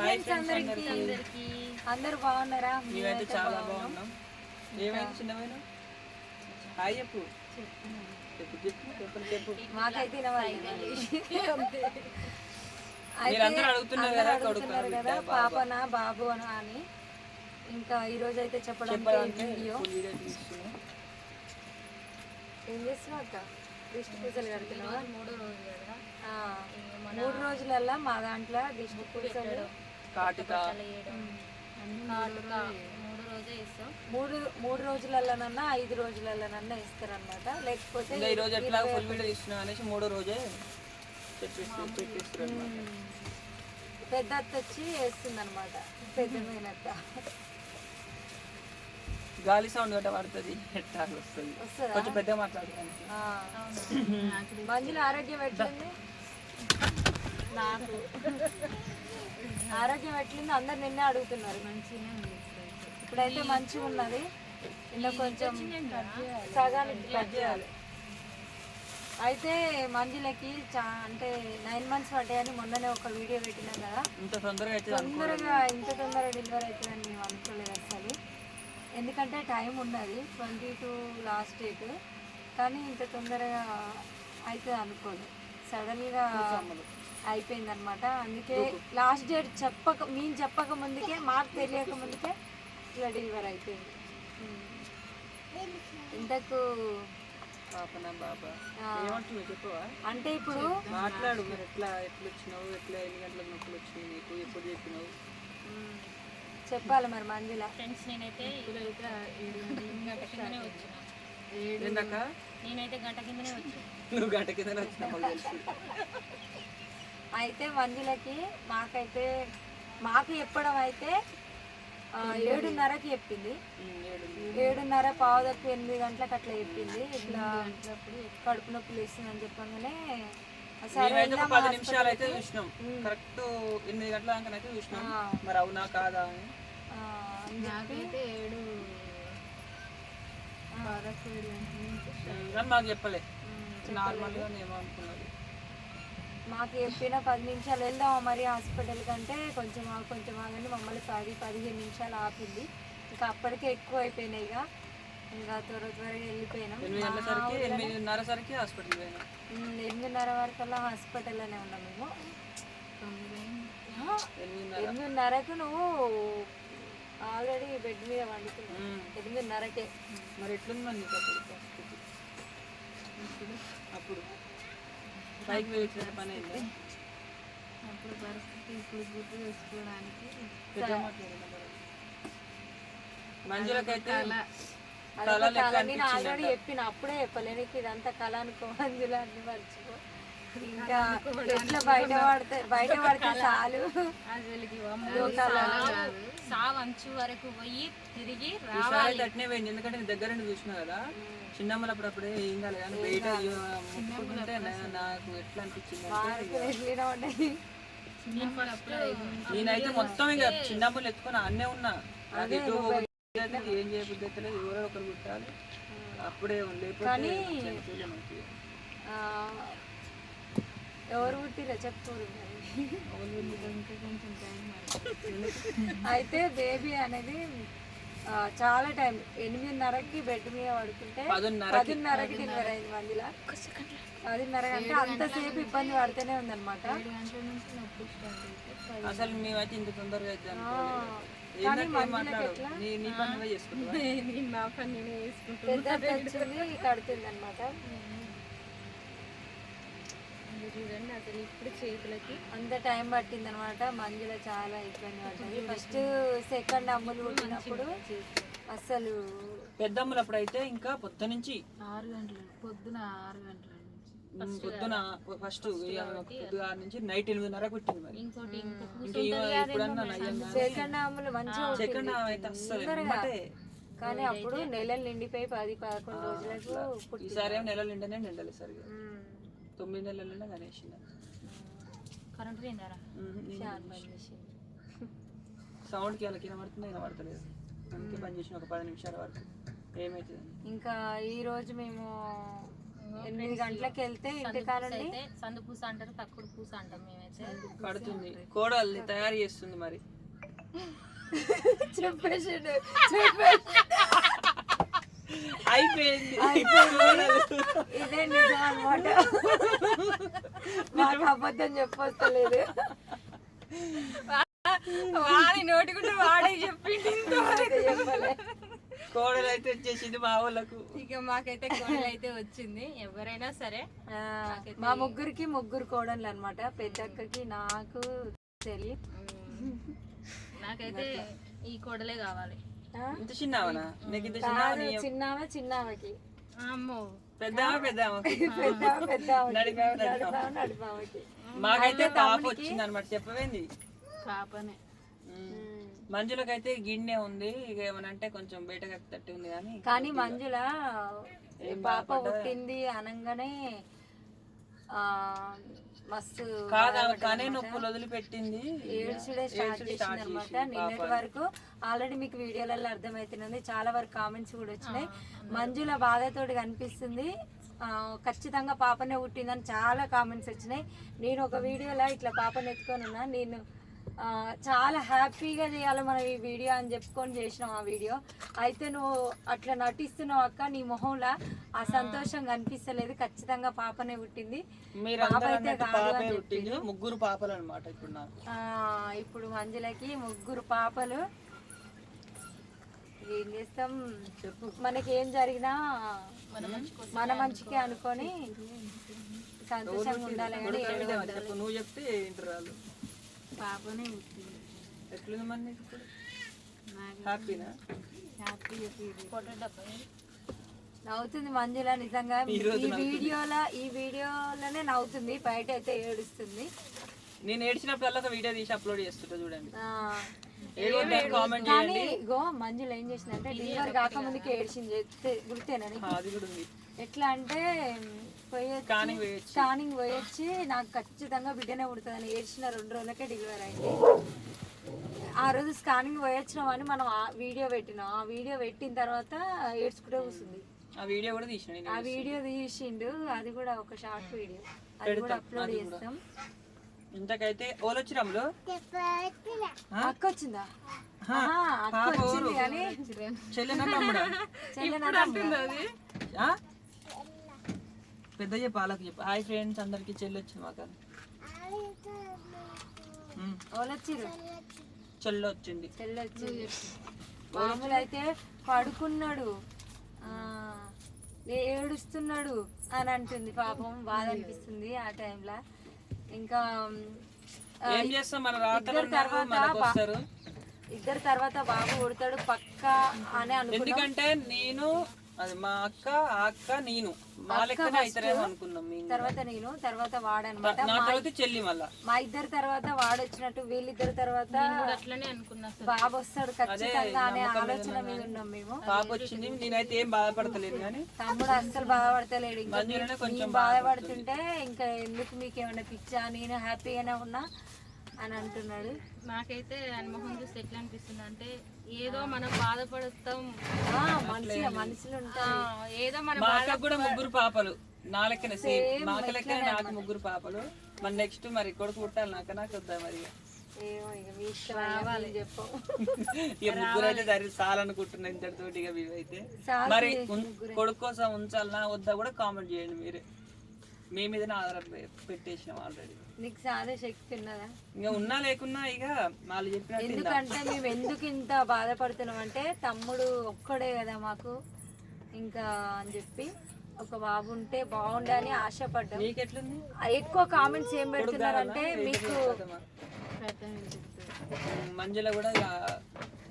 Hi friends అందరికి. అందరికి. అందరు బాగున్నారా? మేమైతే చాలా బాగున్నాం. ఏమైంది చిన్నమైన హాయ్ చెప్పు. మాకైతే అడుగుతున్నారు కదా పాపనా బాబు అనా అని. ఇంకా ఈ రోజు అయితే చెప్పడానికి వీడియో. ఏం చేస్తున్నావు అక్క? దిష్టి పూజలు కడుతున్నావా మూడో రోజు కదా. ఆ, మూడు రోజులల్లా మా దాంట్లో దిష్టి పూజలు కాటిక. మూడు రోజే ఇస్తాం. మూడు మూడు రోజులలోనన్నా ఐదు రోజులలోనన్నా ఇస్తారనమాట లేకపోతే ఈ రోజు ఎట్లా ఫుల్ వీడియో తీసుకున్నాం అనేసి మూడో రోజే పెద్ద అత్త వచ్చి వేస్తుంది అనమాట పెద్ద మేనత్త. గాలి సౌండ్ గట్ట పడుతుంది. ఎట్లా వస్తుంది? కొంచెం పెద్దగా. మంజుల ఆరోగ్యం ఎట్లుంది? నాకు. ఆరోగ్యం ఎట్లుంది? అందరు నిన్నే అడుగుతున్నారు. మంచిగానే ఉంది. ఇప్పుడైతే మంచిగా ఉన్నది. ఇంకా కొంచెం సగానికి కట్ చేయాలి. అయితే మంజులకి చా అంటే నైన్ మంత్స్ పడ్డాయని మొన్ననే ఒక వీడియో పెట్టినాం కదా. ఇంత తొందరగా ఇంత తొందరగా డెలివరీ అవుతుందని మేము అనుకోలేదు. ఎందుకంటే టైం ఉన్నది ట్వంటీ టూ లాస్ట్ డేట్. కానీ ఇంత తొందరగా అవుతుంది అనుకోదు సడన్గా అయిపోయింది అనమాట అందుకే లాస్ట్ డేట్ చెప్పక మేము చెప్పక ముందుకే మాకు తెలియక ముందుకే ఇట్లా డెలివరీ అయిపోయింది. ఇంతకు అంటే ఇప్పుడు మాట్లాడు మరి ఎట్లా ఎట్లా వచ్చినావు ఎట్లా ఎన్ని గంటలకు నొప్పులు వచ్చినాయి నీకు ఎప్పుడు చెప్పినావు ఉమ్, చెప్పాలి మరి మంజుల. ఫ్రెండ్స్ నేనైతే గంట కిందనే వచ్చిన. ఏందక్క? నేనైతే గంట కిందనే వచ్చిన. నువ్వు గంట అయితే మంజులకి మాకైతే మాకు చెప్పడం అయితే ఏడున్నరకి చెప్పింది. ఏడున్నర. పావుదప్పు ఎనిమిది గంటలకు అట్లా చెప్పింది. ఇట్లా కడుపు నొప్పి లేస్తుందని చెప్పగానే పది నిమిషాలు అయితే చూసినాం. కరెక్ట్ ఎనిమిది గంటల దాకా అయితే చూసినాం. మరి అవునా కాదా అని. ఏడు మాకు చెప్పలే. నార్మల్గా ఏమో అనుకున్నది. మాకు చెప్పిన పది నిమిషాలు వెళ్దాం మరి హాస్పిటల్ కంటే కొంచెం కొంచెం ఆగని మమ్మల్ని పది పదిహేను నిమిషాలు ఆపింది. ఇంకా అప్పటికే ఎక్కువ అయిపోయినాయి ఇక. ఇంకా త్వర త్వరగా వెళ్ళిపోయినాం. ఎనిమిదిన్నర వరకల్లా హాస్పిటల్లోనే ఉన్నాం మేము. ఎనిమిదిన్నరకు నువ్వు ఆల్రెడీ బెడ్ మీద వండుకున్నావు ఉమ్. ఎనిమిదిన్నరకే మరి ఎట్లుంది మరి నీకు అప్పుడు పరిస్థితి? అప్పుడు. పైకి పోయి వచ్చిన పని అయిందా? అప్పుడు పరిస్థితి ఇప్పుడు గుర్తు తెచ్చుకోవడానికి. మంజులకైతే నేను. ఆల్రెడీ చెప్పిన అప్పుడే చెప్పలేను నీకు ఇదంతా కళ అనుకో అందులో అన్ని మర్చిపో. ఇంకా ఎట్లా బయట పడితే బయట పడితే చాలు. సావంచు వరకు పోయి తిరిగి అయితే అట్నే పోయింది. ఎందుకంటే నేను దగ్గర నుండి చూసినా కదా చిన్నమ్మలు అప్పుడప్పుడే ఏం కాదు కానీ బయట ముట్టుకుంటే నాకు ఎట్లా అనిపించింది నేనైతే మొత్తం ఇక చిన్నమ్మలు ఎత్తుకొని అన్నే ఉన్నా. అయితే ఏం చేయబుద్ధి అయితే లేదు. ఎవరో ఒకరు కుట్టాలి అప్పుడే లేకపోతే ఎవరు పుట్టిరా చెప్పుకోరు అయితే బేబీ అనేది చాలా టైం ఎనిమిదిన్నరకి బెడ్ మీద పడుకుంటే పదున్నర పదిన్నరకి డెలివరీ అయింది మందిలా పదిన్నర అంటే అంతసేపు ఇబ్బంది పడుతూనే ఉందన్నమాట. అసలు మేమైతే ఇంత తొందరగా అయితే ఆ, అనుకోలేదు కానీ ఏంటంటే ఏం మాట్లాడు నీ నీ పని నువ్వే చేసుకుంటావా నా పని నేనే వేసుకుంటాను పెద్ద అత్త వచ్చింది అనమాట చూడండి. అసలు ఇప్పుడు చేతులకి అంత టైం పట్టింది అనమాట మంజుల చాలా ఇబ్బంది పడ్డది ఫస్ట్ సెకండ్ అమ్ములు పుట్టినప్పుడు అసలు పెద్దమ్మలు అప్పుడైతే ఇంకా పొద్దు నుంచి ఆరు గంటలు పొద్దున ఆరు గంటల నుంచి. పొద్దున ఫస్ట్ పొద్దుగా నుంచి నైట్ ఎనిమిదిన్నర పుట్టింది మరి. సెకండ్ అమ్ములు మంచిగా సెకండ్ అయితే అస్సలు కానీ అప్పుడు నెలలు నిండిపోయి పది పదకొండు రోజులకు ఈసారి నెలలు నిండనే నిండాలి సరిగా. తొమ్మిది నెలలు నిండా గణేష్ కరెంట్ పోయిందారా? ఫ్యాన్ బంద్ చేసింది. సౌండ్కి వాళ్ళకి వినబడుతుంది వినబడతలేదు అందుకే పని చేసిన ఒక పది నిమిషాల వరకు. ఏమవుతుంది ఇంకా ఈ రోజు మేము ఎనిమిది గంటలకు వెళ్తే ఇంటికాలండి అయితే సందు పూస అంటారు తక్కుడు పూస అంటాం మేమైతే. పడుతుంది కోడల్ని తయారు చేస్తుంది మరి. చెప్పేసిండు చెప్పేసి అయిపోయింది. ఇదే నిజం అనమాట మాకు అబద్ధం చెప్పొస్తలేదు. వాడి నోటికుంటే వాడే చెప్పిండు అయితే చెప్పలే కోడలు అయితే వచ్చేసింది మా వాళ్ళకు. ఇక మాకైతే కోడలు అయితే వచ్చింది. ఎవరైనా సరే మా ముగ్గురికి ముగ్గురు కోడళ్ళు అనమాట పెద్దక్కకి నాకు ఉమ్, నాకైతే ఈ కోడలే కావాలి? ఇంత చిన్నవనా? నీకు ఇంత చిన్న కాదు, చిన్నామె చిన్నామెకి అమ్మో. పెద్దవా పెద్దవా? పెద్ద పెద్ద నడిపావు నడిపాము నడిపామకి మాకైతే పాప వచ్చింది అనమాట చెప్పవేంది? పాపనే. మంజులకైతే గిన్నె ఉంది ఇక ఏమనంటే కొంచెం బయటకు తట్టి ఉంది కానీ కానీ మంజుల పాప పుట్టింది అనగానే ఆ మస్తు కాదు ఆమె కనే నొప్పులు వదిలిపెట్టింది. ఏడ్చుడే స్టార్ట్ చేసింది అనమాట నిన్నటి వరకు ఆల్రెడీ మీకు వీడియోలలో అర్థమవుతున్నది చాలా వరకు కామెంట్స్ కూడా వచ్చినాయి. మంజుల బాధతోటి కనిపిస్తుంది. ఖచ్చితంగా పాపనే పుట్టిందని చాలా కామెంట్స్ వచ్చినాయి. నేను ఒక వీడియోలో ఇట్లా పాపని ఎత్తుకొని ఉన్నా. నేను చాలా హ్యాపీగా చేయాలి మనం ఈ వీడియో అని చెప్పుకొని చేసినాం ఆ వీడియో. అయితే నువ్వు అట్లా నటిస్తున్నావు అక్క నీ మొహంలో ఆ సంతోషం కనిపిస్తలేదు ఖచ్చితంగా పాపనే పుట్టింది. ముగ్గురు పాపలు అనమాట ఇప్పుడు నాకు. ఆ, ఇప్పుడు మంజులకి ముగ్గురు పాపలు. ఏం చేస్తాం? చెప్పు. మనకి ఏం జరిగినా మన మంచికే అనుకొని సంతోషంగా ఉండాలి కానీ నువ్వు చెప్తే పాపనే పుట్టింది. ఎట్లుంది మరి నీకు ఇప్పుడు? హ్యాపీనా ఫోటో డబ్బా నవ్వుతుంది మంజుల నిజంగా. ఈ వీడియోలో ఈ వీడియోలోనే నవ్వుతుంది. బయట అయితే ఏడుస్తుంది. నేను ఏడ్చినప్పుడల్లా వీడియో తీసి అప్లోడ్ చేస్తుంటా చూడండి. కామెంట్ ఇగో మంజుల ఏం చేసిందంటే డెలివరీ కాకముందుకే ఏడ్చింది. చెప్తే గుర్తేనా? అది కూడా ఉంది. ఎట్లా అంటే స్కానింగ్ పోయొచ్చి నాకు ఖచ్చితంగా బిడ్డనే పుడుతుందని ఏడ్చిన రెండు రోజులకే డెలివరీ అయింది. ఆ రోజు స్కానింగ్ పోయొచ్చినామని మనం ఆ వీడియో పెట్టినాం. ఆ వీడియో పెట్టిన తర్వాత ఏడ్చుకుంటే కూర్చుంది. ఆ వీడియో కూడా నేను ఆ వీడియో తీసిండు. అది కూడా ఒక షార్ట్ వీడియో అది కూడా అప్లోడ్ చేస్తాం. ఇంతకైతే ఓలొచ్చిరాములు అక్క వచ్చిందా అక్క వచ్చింది కానీ చెల్లెనా తమ్ముడా? చెల్లెనా తమ్ముడా? ఆ? పెద్ద చెప్పు వాళ్ళకి చెప్పు. హాయ్ ఫ్రెండ్స్ అందరికి చెల్లి వచ్చింది మాకు. వచ్చిర్రు చెల్లి వచ్చింది చెల్లి వచ్చింది. మామూలు అయితే పడుకున్నాడు. ఏడుస్తున్నాడు అని అంటుంది. పాపం బాధ అనిపిస్తుంది ఆ టైంలో. ఇంకా ఏం చేస్తాం? మన తర్వాత వస్తారు. ఇద్దరు తర్వాత బాబు కొడతాడు పక్క అని ఎందుకంటే నేను అది మా అక్క ఆ అక్క నేను. మా లెక్కనే అవుతారేమో అనుకున్నాం మేము. తర్వాత నేను తర్వాత వాడనమాట నా తర్వాత చెల్లి మళ్ళా. మా ఇద్దరు తర్వాత వాడొచ్చినట్టు వీళ్ళిద్దరు తర్వాత అట్లనే అనుకున్నా బాబు వస్తాడు ఖచ్చితంగా అనే ఆలోచన మీద ఉన్నాం మేము. పాప వచ్చింది నేనైతే ఏం బాధపడతలేదు కానీ. తమ్ముడు అస్సలు బాధపడతలేడు. ఇంకా కొంచెం బాధపడుతుంటే ఇంకా ఎందుకు మీకు ఏమైనా పిచ్చా? నేను హ్యాపీగానే ఉన్నా అని అంటున్నాడు. నాకైతే మొహం చూస్తే ఎట్లా అనిపిస్తుంది అంటే ఏదో మనం బాధపడతాం. మనుషులు ఏదో మనం కూడా ముగ్గురు పాపలు. నా లెక్కనే సేమ్ లెక్కనే నాకు ముగ్గురు పాపలు. మరి నెక్స్ట్ మరి కొడుకు పుట్టాలి నాక నాకు వద్దా మరి? ఇక. ముగ్గురు అయితే సరి చాలనుకుంటున్నా ఇంతటితోటి ఇక ఇవైతే చాలు మరి కొడుకు కోసం ఉంచాలనా వద్దా కూడా కామెంట్ చేయండి మీరే. మీ మీదనే ఆధారం పెట్టేసినాం ఆల్రెడీ నీకు సాదే శక్తి ఉన్నదా? ఇంకా ఉన్నా లేకున్నా ఇక వాళ్ళు చెప్పినట్టు ఇందా. ఎందుకంటే మేము ఎందుకు ఇంత బాధపడుతున్నాం అంటే తమ్ముడు ఒక్కడే కదా మాకు. ఇంకా అని చెప్పి ఒక బాబు ఉంటే బాగుండని ఆశపడ్డాం. నీకెట్లుంది ఎక్కువ కామెంట్స్ ఏం పెడుతున్నారంటే మీకు మంజుల కూడా ఇక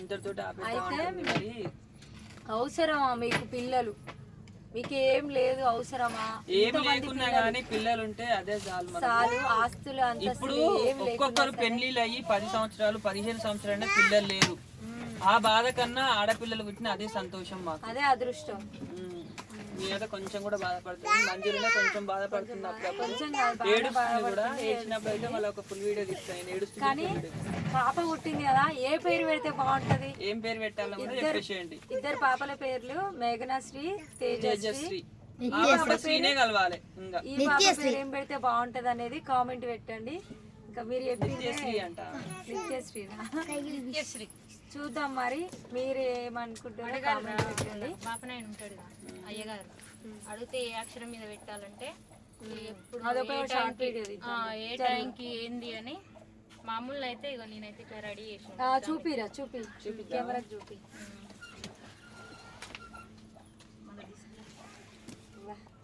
ఇంతటితోటి ఉంటుంది మరి. అవసరమా మీకు పిల్లలు? మీకు ఏం లేదు అవసరమా? ఏమి లేకున్నా కానీ పిల్లలు ఉంటే అదే చాలు. చాలు ఆస్తులు అంత ఇప్పుడు ఒక్కొక్కరు పెళ్ళిళ్ళు అయ్యి పది సంవత్సరాలు పదిహేను సంవత్సరాలు పిల్లలు లేరు. ఆ బాధ కన్నా ఆడపిల్లలు పుట్టిన అదే సంతోషం మాకు. అదే అదృష్టం. నేనైతే కొంచెం కూడా బాధపడుతుంది. మంజులనే కొంచెం బాధపడుతుంది అప్పుడప్పుడు కొంచెం ఏడుస్తుంది కూడా. ఏడ్చినప్పుడు అయితే మళ్ళీ ఒక ఫుల్ వీడియో తీస్తాను ఏడుస్తుంది కానీ పాప పుట్టింది కదా ఏ పేరు పెడితే బాగుంటది? ఏం పేరు పెట్టాలో కూడా చెప్పేసేయండి. ఇద్దరు పాపల పేర్లు మేఘనాశ్రీ సీనే కలవాలి ఇంకా. ఈ పాప పేరు ఏం పెడితే బాగుంటది అనేది కామెంట్ పెట్టండి. ఇంకా మీరు చెప్పిందే నిత్యశ్రీ అంట నిత్యశ్రీనా నిత్యశ్రీ. చూద్దాం మరి మీరు ఏమనుకుంటారో కామెంట్ పెట్టండి. బాపనాయన ఉంటాడు అయ్యగారు. అడిగితే ఏ అక్షరం మీద పెట్టాలంటే ఎప్పుడు అదొక ఏ షార్ట్ టైంకి- వీడియో ఆ, ఏ టైంకి ఏంది అని మామూలు అయితే ఇగో నేనైతే ఇట్లా రెడీ చేసిన. ఆ, చూపిరా చూపి. కెమెరా చూపి.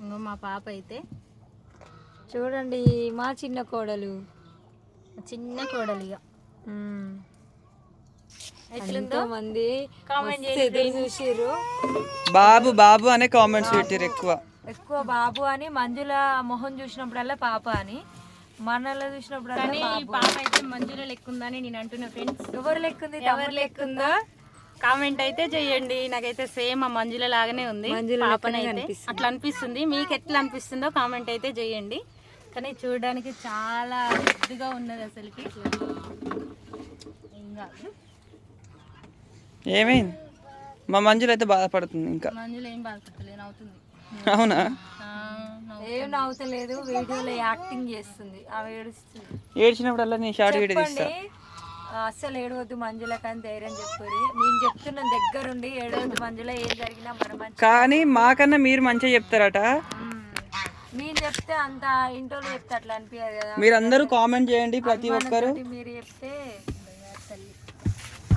ఇంకో మా పాప అయితే చూడండి మా చిన్న కోడలు. చిన్న కోడలు ఇక మంది మస్తు ఎదురు చూసిర్రు. బాబు బాబు అనే కామెంట్స్ పెట్టారు ఎక్కువ. ఎక్కువ బాబు అని మంజుల మొహం చూసినప్పుడల్లా పాప అని మనలో కానీ ఈ పాప అయితే మంజుల లెక్కుందని నేను అంటున్నా ఫ్రెండ్స్ ఎవరు లెక్కుంది? ఎవరు లెక్కుందో? కామెంట్ అయితే చెయ్యండి నాకైతే సేమ్ ఆ మంజుల లాగానే ఉంది. పాపనైతే. అట్లా అనిపిస్తుంది. మీకు ఎట్లా అనిపిస్తుందో కామెంట్ అయితే చెయ్యండి కానీ చూడడానికి చాలా ముద్దుగా ఉన్నది అసలుకి. ఇంకా ఏమైంది మా మంజులు అయితే బాధపడుతుంది ఇంకా. మంజుల ఏం బాధపడలేదు అవునా? ఏం నవ్వుతలేదు వీడియోలో యాక్టింగ్ చేస్తుంది ఏడుస్తుంది. ఏడ్చినప్పుడల్లా నేను షార్ట్ వీడియో తీస్తా. అస్సలు ఏడవద్దు మంజుల కానీ ధైర్యం చెప్పరు నేను చెప్తున్నాను దగ్గరుండి ఏడవద్దు మంజుల ఏం జరిగినా మన మంచి కానీ మాకన్నా మీరు మంచిగా చెప్తారట. నేను చెప్తే అంత ఇంట్లో చెప్తే అట్లా అనిపించదు కదా. మీరందరూ కామెంట్ చేయండి ప్రతి ఒక్కరు. మీరు చెప్తే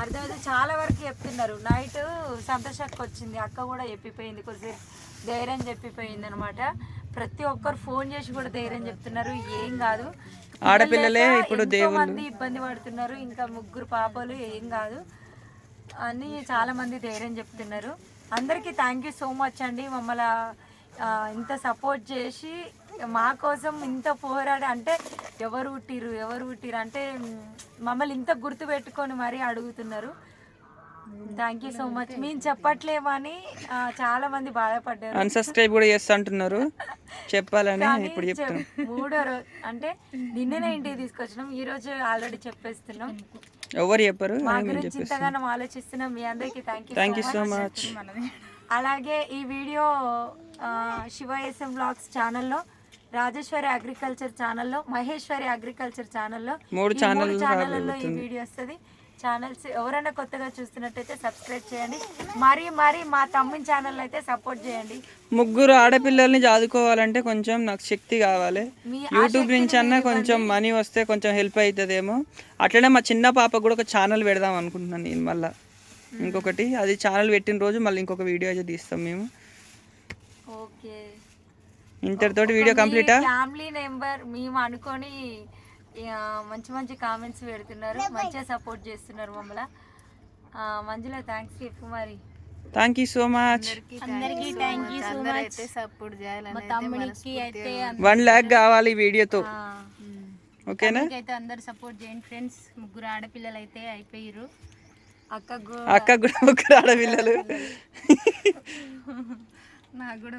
అర్థమైతే చాలా వరకు చెప్తున్నారు. నైట్ సంతోషక్క వచ్చింది. అక్క కూడా చెప్పిపోయింది. కొద్దిసేపు ధైర్యం చెప్పిపోయింది అనమాట ప్రతి ఒక్కరు ఫోన్ చేసి కూడా ధైర్యం చెప్తున్నారు. ఏం కాదు. ఆడపిల్లలే ఇప్పుడు. మంది ఇబ్బంది పడుతున్నారు. ఇంకా ముగ్గురు పాపలు ఏం కాదు. అని చాలా మంది ధైర్యం చెప్తున్నారు. అందరికీ థ్యాంక్ యూ సో మచ్ అండి. మమ్మల్ని ఇంత సపోర్ట్ చేసి మా కోసం ఇంత పోరాడి అంటే ఎవరు పుట్టిరు ఎవరు పుట్టిరు అంటే మమ్మల్ని ఇంత గుర్తు పెట్టుకొని మరీ అడుగుతున్నారు. థ్యాంక్ యూ సో మచ్ మేము చెప్పట్లేమని చాలా మంది బాధపడ్డారు. అన్సబ్స్క్రైబ్ కూడా చేస్తా అంటున్నారు. చెప్పాలని ఇప్పుడు మూడో రోజు అంటే నిన్ననే ఇంటికి తీసుకొచ్చినాం. ఈ రోజు ఆల్రెడీ చెప్పేస్తున్నాం. ఎవరు చెప్పరు? మా గురించి ఇంతగానో ఆలోచిస్తున్నాం. మీ అందరికీ thank you thank you so much అలాగే ఈ వీడియో శివ ఎస్ఎం బ్లాగ్స్ ఛానల్లో రాజేశ్వరి అగ్రికల్చర్ ఛానల్లో మహేశ్వరి అగ్రికల్చర్ ఛానల్లో మూడు ఛానళ్ళలో ఈ వీడియో వస్తుంది. ఛానల్స్ ఎవరైనా కొత్తగా చూస్తున్నట్టయితే సబ్స్క్రైబ్ చేయండి. మరి మరి మా తమ్ముని ఛానల్ అయితే సపోర్ట్ చేయండి. ముగ్గురు ఆడపిల్లల్ని చదువుకోవాలంటే కొంచెం నాకు శక్తి కావాలి. యూట్యూబ్ నుంచి అన్నా కొంచెం మనీ వస్తే కొంచెం హెల్ప్ అవుతుందేమో అట్లనే మా చిన్న పాప కూడా ఒక ఛానల్ పెడదాం అనుకుంటున్నాను నేను మళ్ళీ. ఇంకొకటి అది ఛానల్ పెట్టిన రోజు మళ్ళీ ఇంకొక వీడియో అయితే తీస్తాం మేము. ఓకే. ఇంతటితోటి వీడియో కంప్లీటా? ఫ్యామిలీ నెంబర్ మేము అనుకొని మంచి మంచి కామెంట్స్ పెడుతున్నారు. మంచిగా సపోర్ట్ చేస్తున్నారు మమ్మల్ని. మంజుల థ్యాంక్స్ చెప్పు మరి. థ్యాంక్ యూ సో మచ్ అందరికీ థ్యాంక్ యూ సో మచ్ మా తమ్మునికి అయితే వన్ ల్యాక్ కావాలి వీడియోతో. ఓకేనా? అయితే అందరు సపోర్ట్ చేయండి ఫ్రెండ్స్ ముగ్గురు ఆడపిల్లలు అయితే అయిపోయారు అక్కకు అక్క కూడా ముగ్గురు ఆడపిల్లలు.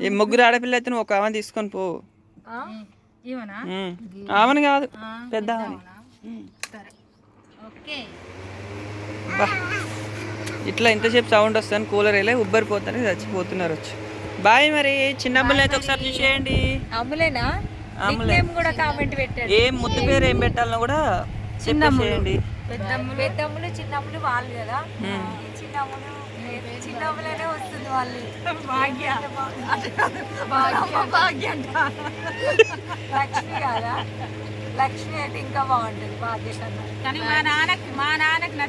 ఈ ముగ్గురు ఆడపిల్ల అయితే నువ్వు ఒక ఆమె తీసుకొని పో. ఆమెను కాదు. పెద్ద ఇట్లా ఇంతసేపు సౌండ్ వస్తాను కూలర్ వెళ్ళి ఉబ్బరిపోతాను చచ్చిపోతున్నారు వచ్చి. బాయ్ మరి. చిన్నమ్మలు అయితే ఒకసారి చూసేయండి. అమ్ములేనా? అమ్ములే. నిక్నేమ్ కూడా కామెంట్ పెట్టాడు ఏం ముద్దు పేరు ఏం పెట్టాలనో కూడా పెద్దమ్ములు పెద్దమ్ములు చిన్నమ్ములు వాళ్ళు కదా. చిన్నమ్ములు చిన్నమ్ములనే వస్తుంది వాళ్ళు భాగ్య. భాగ్య. లక్ష్మి కదా. లక్ష్మి అయితే ఇంకా బాగుంటుంది భాగ్య కన్నా కానీ మా నాన్నకి మా నాన్నకి